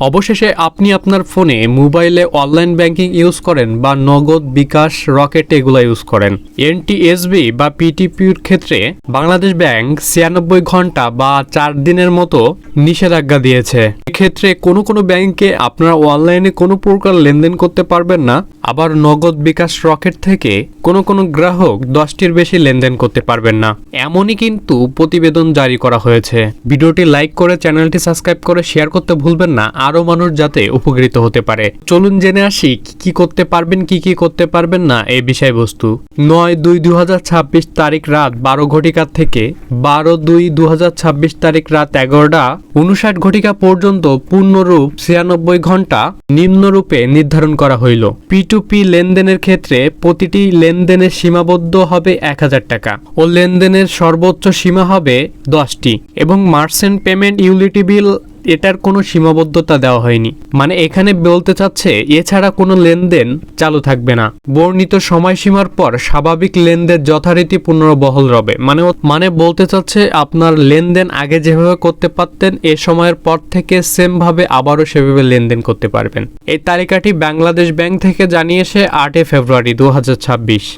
অবশেষে আপনি আপনার ফোনে মোবাইলে অনলাইন ব্যাংকিং ইউজ করেন বা নগদ, বিকাশ, রকেট এগুলো ইউজ করেন। এনটিএসবি বা পিটিপির ক্ষেত্রে বাংলাদেশ ব্যাংক ছিয়ানব্বই ঘণ্টা বা চার দিনের মতো নিষেধাজ্ঞা দিয়েছে। এক্ষেত্রে কোনো কোনো ব্যাংকে আপনারা অনলাইনে কোনো প্রকার লেনদেন করতে পারবেন না। আবার নগদ বিকাশ রকেট থেকে কোনো কোনো গ্রাহক দশটির বেশি লেনদেন করতে পারবেন না। এমনই কিন্তু প্রতিবেদন জারি করা হয়েছে। ভিডিওটি লাইক করে চ্যানেলটি সাবস্ক্রাইব করে শেয়ার করতে ভুলবেন না, আরও মানুষ যাতে উপকৃত হতে পারে। চলুন জেনে আসি, কি করতে পারবেন, কি কি করতে পারবেন না এই বিষয়বস্তু। নয় দুই দু তারিখ রাত বারো ঘটিকা থেকে বারো দুই দু তারিখ রাত এগারোটা উনষাট ঘটিকা পর্যন্ত পূর্ণরূপ ছিয়ানব্বই ঘণ্টা নিম্নরূপে নির্ধারণ করা হইল। পি টু পি লেনদেনের ক্ষেত্রে প্রতিটি লেনদেনের সীমাবদ্ধ হবে এক হাজার টাকা ও লেনদেনের সর্বোচ্চ সীমা হবে দশটি এবং মার্সেন্ট পেমেন্ট ইউলিটি বিল এটার কোনো সীমাবদ্ধতা দেওয়া হয়নি। মানে এখানে বলতে চাচ্ছে, এছাড়া কোনো লেনদেন চালু থাকবে না। বর্ণিত সময়সীমার পর স্বাভাবিক লেনদেন যথারীতি পুনর্বহল রবে। মানে মানে বলতে চাচ্ছে, আপনার লেনদেন আগে যেভাবে করতে পারতেন, এ সময়ের পর থেকে সেম ভাবে আবারও সেভাবে লেনদেন করতে পারবেন। এই তালিকাটি বাংলাদেশ ব্যাংক থেকে জানিয়েছে আটই ফেব্রুয়ারি দু হাজার ছাব্বিশ।